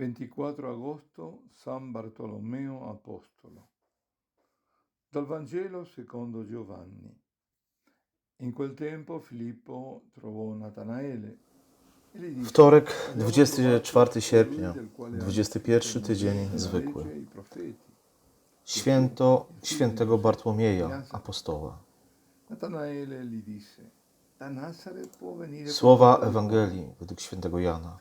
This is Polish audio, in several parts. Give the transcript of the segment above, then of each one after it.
24 agosto San Bartolomeo Apostolo. Dal Vangelo secondo Giovanni. In quel tempo Filippo trovò Natanaele e Wtorek, 24 sierpnia, 21 tydzień zwykły. profeti. Święto świętego Bartłomieja, apostoła. Natanaele gli disse, Słowa qualcosa di buono?" Ewangelii według świętego Jana.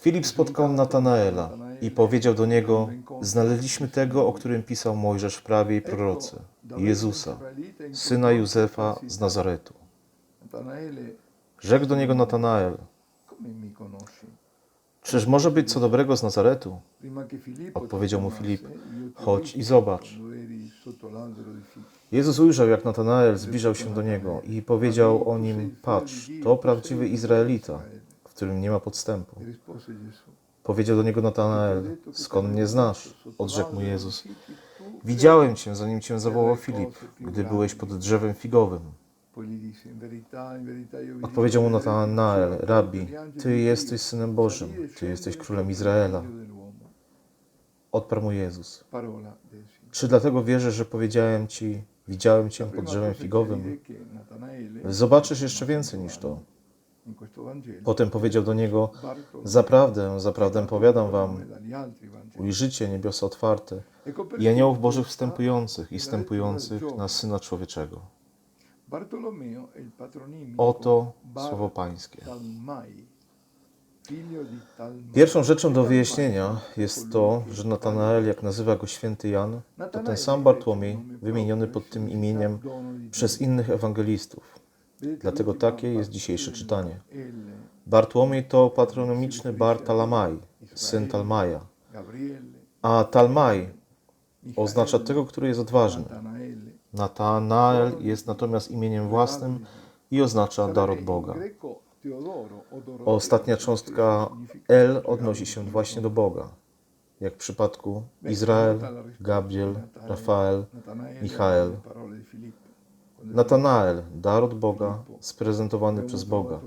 Filip spotkał Natanaela i powiedział do niego: Znaleźliśmy tego, o którym pisał Mojżesz w prawie i prorocy, Jezusa, syna Józefa z Nazaretu. Rzekł do niego Natanael? Czyż może być co dobrego z Nazaretu? Odpowiedział mu Filip: ho Chodź i zobacz. Jezus ujrzał, jak Natanael zbliżał się do niego i powiedział o nim: Patrz, to prawdziwy Izraelita, w którym nie ma podstępu. E Powiedział do niego Natanael: Skąd mnie znasz? Odrzekł mu Jezus. Widziałem cię, zanim cię zawołał Filip, gdy byłeś pod drzewem figowym. Odpowiedział mu Natanael: Rabbi, ty jesteś synem Bożym, ty jesteś królem Izraela. Odparł mu Jezus. Czy dlatego wierzysz, że powiedziałem ci, widziałem cię pod drzewem figowym? Zobaczysz jeszcze więcej niż to. Potem powiedział do niego: Zaprawdę, zaprawdę powiadam wam, ujrzycie niebiosa otwarte i aniołów Bożych wstępujących i stępujących na Syna Człowieczego. Bartolomeo è il patronimico Oto słowo Pańskie. Pierwszą rzeczą do wyjaśnienia jest to, że Natanael, jak nazywa go święty Jan, to ten sam Bartłomiej, wymieniony pod tym imieniem przez innych ewangelistów. Dlatego takie jest dzisiejsze czytanie. Bartłomiej to patronymiczny Bar Talamaj, syn Talmaja, a Talmaj oznacza tego, który jest odważny. Natanael jest natomiast imieniem własnym i oznacza dar od Boga. Ostatnia cząstka El odnosi się właśnie do Boga, jak w przypadku Izrael, Gabriel, Rafael, Michael. Natanael, dar od Boga, sprezentowany przez Boga.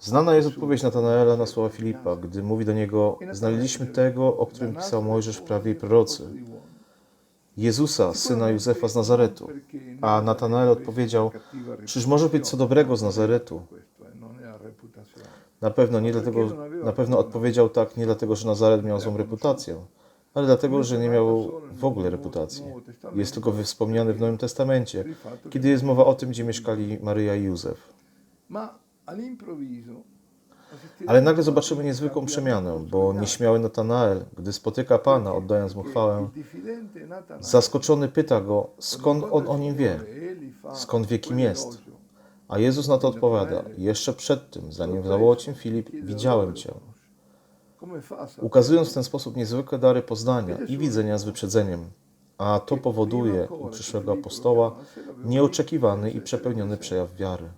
Znana jest odpowiedź Natanaela na słowa Filipa, gdy mówi do niego: Znaleźliśmy tego, o którym pisał Mojżesz w prawie i prorocy, Jezusa, syna Józefa z Nazaretu. A Natanael odpowiedział: Czyż może być co dobrego z Nazaretu? Na pewno nie dlatego, na pewno odpowiedział tak nie dlatego, że Nazaret miał złą reputację, ale dlatego, że nie miał w ogóle reputacji. Jest tylko wspomniany w Nowym Testamencie, kiedy jest mowa o tym, gdzie mieszkali Maryja i Józef. Ale nagle zobaczymy niezwykłą przemianę, bo nieśmiały Natanael, gdy spotyka Pana, oddając mu chwałę, zaskoczony pyta go, skąd on o nim wie, skąd wie, kim jest. A Jezus na to odpowiada, jeszcze przed tym, zanim zawołał cię Filip, widziałem cię. Ukazując w ten sposób niezwykłe dary poznania i widzenia z wyprzedzeniem. A to powoduje u przyszłego apostoła nieoczekiwany i przepełniony przejaw wiary.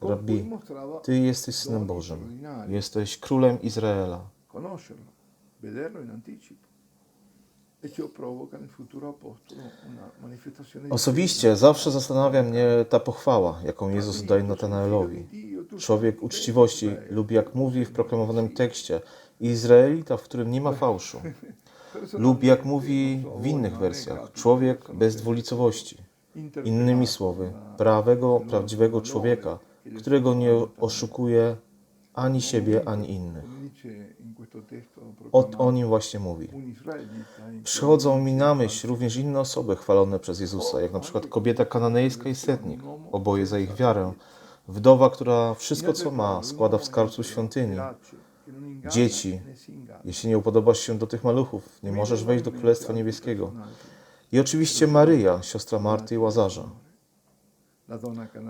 Rabbi, Ty jesteś Synem Bożym, jesteś Królem Izraela. E Osobiście zawsze zastanawia mnie ta pochwała, jaką Jezus daje Natanaelowi. Człowiek uczciwości lub jak mówi w proklamowanym tekście, Izraelita, w którym nie ma fałszu. Lub jak mówi w innych wersjach, człowiek bez dwulicowości. Innymi słowy, prawego, prawdziwego człowieka, którego nie oszukuje ani siebie, ani innych. O, o nim właśnie mówi. Przychodzą mi na myśl również inne osoby chwalone przez Jezusa, jak na przykład kobieta kananejska i setnik, oboje za ich wiarę, wdowa, która wszystko co ma składa w skarbcu świątyni, dzieci. Jeśli nie upodobasz się do tych maluchów, nie możesz wejść do Królestwa Niebieskiego. I oczywiście Maryja, siostra Marty i Łazarza.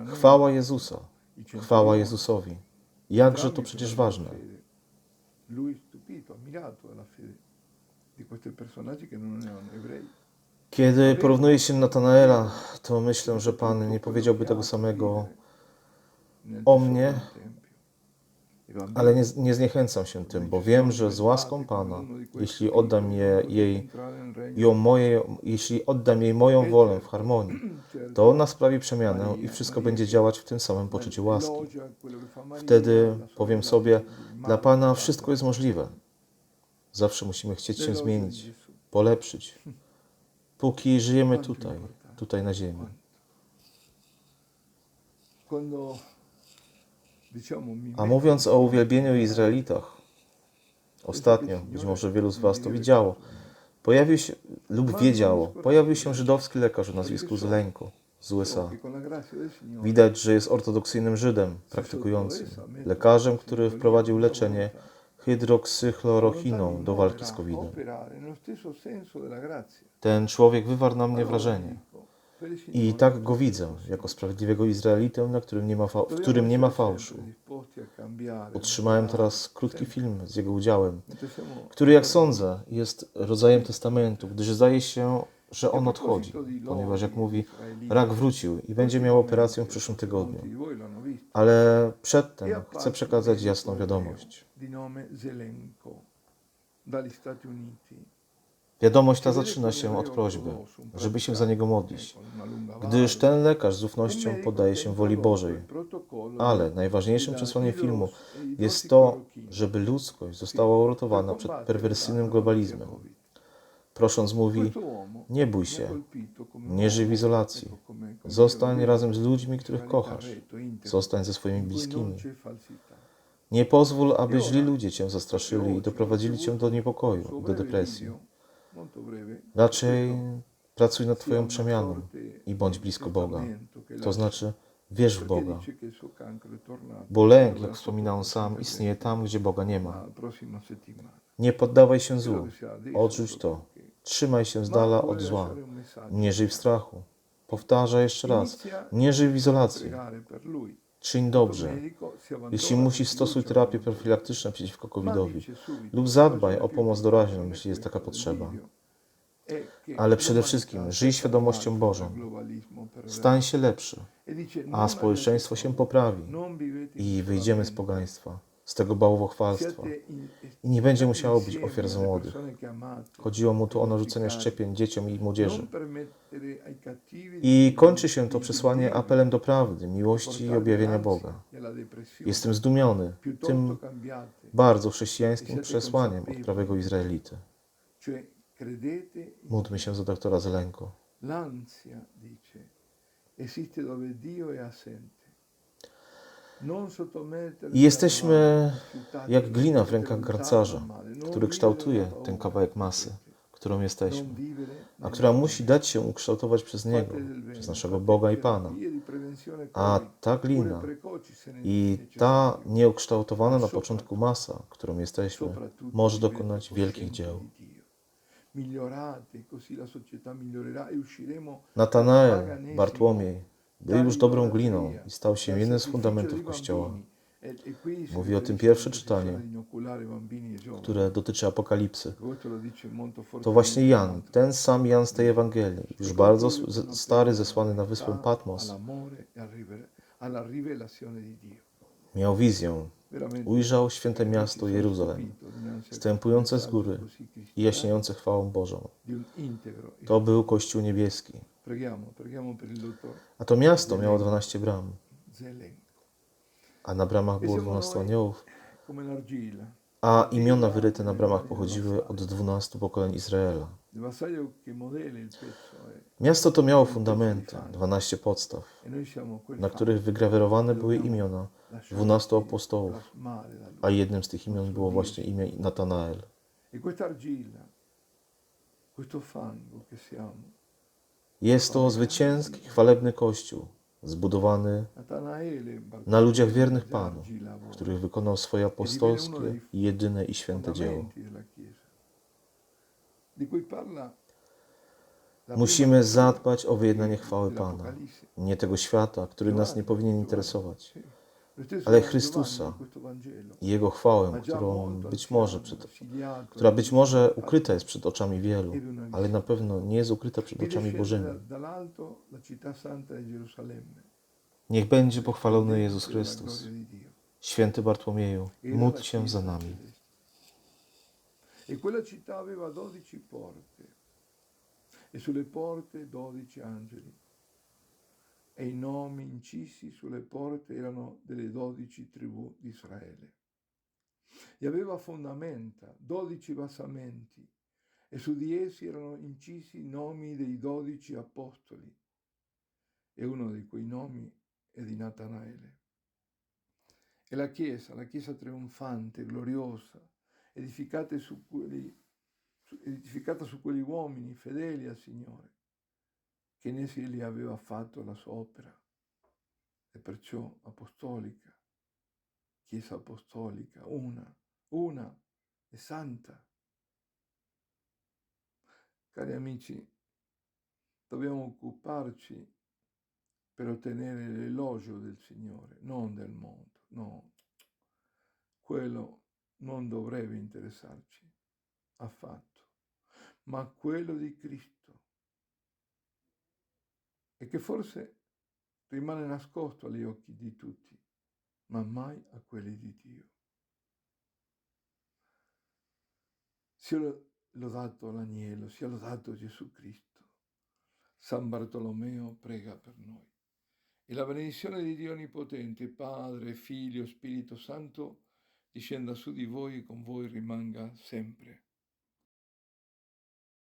Chwała Jezusa, chwała Jezusowi. Jakże to przecież ważne. Kiedy porównuje się Natanaela, to myślę, że Pan nie powiedziałby tego samego o mnie. Ale nie, nie zniechęcam się tym, bo wiem, że z łaską Pana, jeśli oddam je, jej, ją moje, jeśli oddam jej moją wolę w harmonii, to ona sprawi przemianę i wszystko będzie działać w tym samym poczuciu łaski. Wtedy powiem sobie, dla Pana wszystko jest możliwe. Zawsze musimy chcieć się zmienić, polepszyć, póki żyjemy tutaj, tutaj na ziemi. A mówiąc o uwielbieniu Izraelitach, ostatnio, być może wielu z Was to widziało, pojawił się, lub wiedziało, pojawił się żydowski lekarz o nazwisku Zelenko z USA. Widać, że jest ortodoksyjnym Żydem, praktykującym, lekarzem, który wprowadził leczenie hydroksychlorochiną do walki z COVID-em. Ten człowiek wywarł na mnie wrażenie. I tak go widzę, jako sprawiedliwego Izraelitę, na którym nie ma w którym nie ma fałszu. Otrzymałem teraz krótki film z jego udziałem, który, jak sądzę, jest rodzajem testamentu, gdyż zdaje się, że on odchodzi, ponieważ, jak mówi, rak wrócił i będzie miał operację w przyszłym tygodniu. Ale przedtem chcę przekazać jasną wiadomość. Wiadomość ta zaczyna się od prośby, żeby się za niego modlić, gdyż ten lekarz z ufnością poddaje się woli Bożej. Ale najważniejszym przesłaniem filmu jest to, żeby ludzkość została uratowana przed perwersyjnym globalizmem. Prosząc mówi, nie bój się, nie żyj w izolacji, zostań razem z ludźmi, których kochasz, zostań ze swoimi bliskimi. Nie pozwól, aby źli ludzie cię zastraszyli i doprowadzili cię do niepokoju, do depresji. Raczej pracuj nad Twoją przemianą i bądź blisko Boga. To znaczy, wierz w Boga, bo lęk, jak wspomina on sam, istnieje tam, gdzie Boga nie ma. Nie poddawaj się złu, odrzuć to, trzymaj się z dala od zła, nie żyj w strachu. Powtarzaj jeszcze raz, nie żyj w izolacji, czyń dobrze. Jeśli musisz, stosuj terapie profilaktyczne przeciwko COVID-owi lub zadbaj o pomoc doraźną, jeśli jest taka potrzeba. Ale przede wszystkim żyj świadomością Bożą. Stań się lepszy, a społeczeństwo się poprawi i wyjdziemy z pogaństwa, z tego bałwochwalstwa. I nie będzie musiało być ofiar za młodych. Chodziło mu tu o narzucenie szczepień dzieciom i młodzieży. I kończy się to przesłanie apelem do prawdy, miłości i objawienia Boga. Jestem zdumiony tym bardzo chrześcijańskim przesłaniem od prawego Izraelity. Módlmy się za doktora Zelenko. L'ansia, dice, esiste dove Dio è assente. Jesteśmy jak glina w rękach garcarza, który kształtuje ten kawałek masy, którą jesteśmy, a która musi dać się ukształtować przez Niego, przez naszego Boga i Pana. A ta glina i ta nieukształtowana na początku masa, którą jesteśmy, może dokonać wielkich dzieł. e Natanael, Bartłomiej, był już dobrą gliną i stał się jednym z fundamentów Kościoła, Mówi o tym pierwsze czytanie, które dotyczy Apokalipsy. To właśnie Jan, ten sam Jan z tej Ewangelii, już bardzo stary, zesłany na wyspę Patmos, miał wizję. Ujrzał święte miasto Jeruzalem, stępujące z góry i jaśniejące chwałą Bożą. To był Kościół niebieski. A to miasto miało 12 bram, a na bramach było 12 aniołów, a imiona wyryte na bramach pochodziły od 12 pokoleń Izraela. Miasto to miało fundamenty, 12 podstaw, na których wygrawerowane były imiona 12 apostołów, a jednym z tych imion było właśnie imię Natanael. E questa argilla, questo fango che siamo, Jest to zwycięski, chwalebny kościół, zbudowany na ludziach wiernych Panu, których wykonał swoje apostolskie, jedyne i święte dzieło. Musimy zadbać o wyjednanie chwały Pana, nie tego świata, który nas nie powinien interesować, ale Chrystusa i Jego chwałę, którą być może przed, która być może ukryta jest przed oczami wielu, ale na pewno nie jest ukryta przed oczami Bożymi. Niech będzie pochwalony Jezus Chrystus. Święty Bartłomieju, módl się za nami. E quella città e sulle porte dodici angeli. E i nomi incisi sulle porte erano delle dodici tribù di Israele. E aveva fondamenta, dodici basamenti, e su di essi erano incisi i nomi dei dodici apostoli. E uno di quei nomi è di Natanaele. E la Chiesa, la Chiesa trionfante, gloriosa, edificata su quelli, edificata su quegli uomini fedeli al Signore, che in essi egli aveva fatto la sua opera, e perciò apostolica, Chiesa apostolica, una, una e santa. Cari amici, dobbiamo occuparci per ottenere l'elogio del Signore, non del mondo, no. Quello non dovrebbe interessarci affatto, ma quello di Cristo, e che forse rimane nascosto agli occhi di tutti, ma mai a quelli di Dio. Sia lo- lodato l'agnello, sia lodato Gesù Cristo. San Bartolomeo prega per noi. E la benedizione di Dio Onnipotente, Padre, Figlio, Spirito Santo, discenda su di voi e con voi rimanga sempre.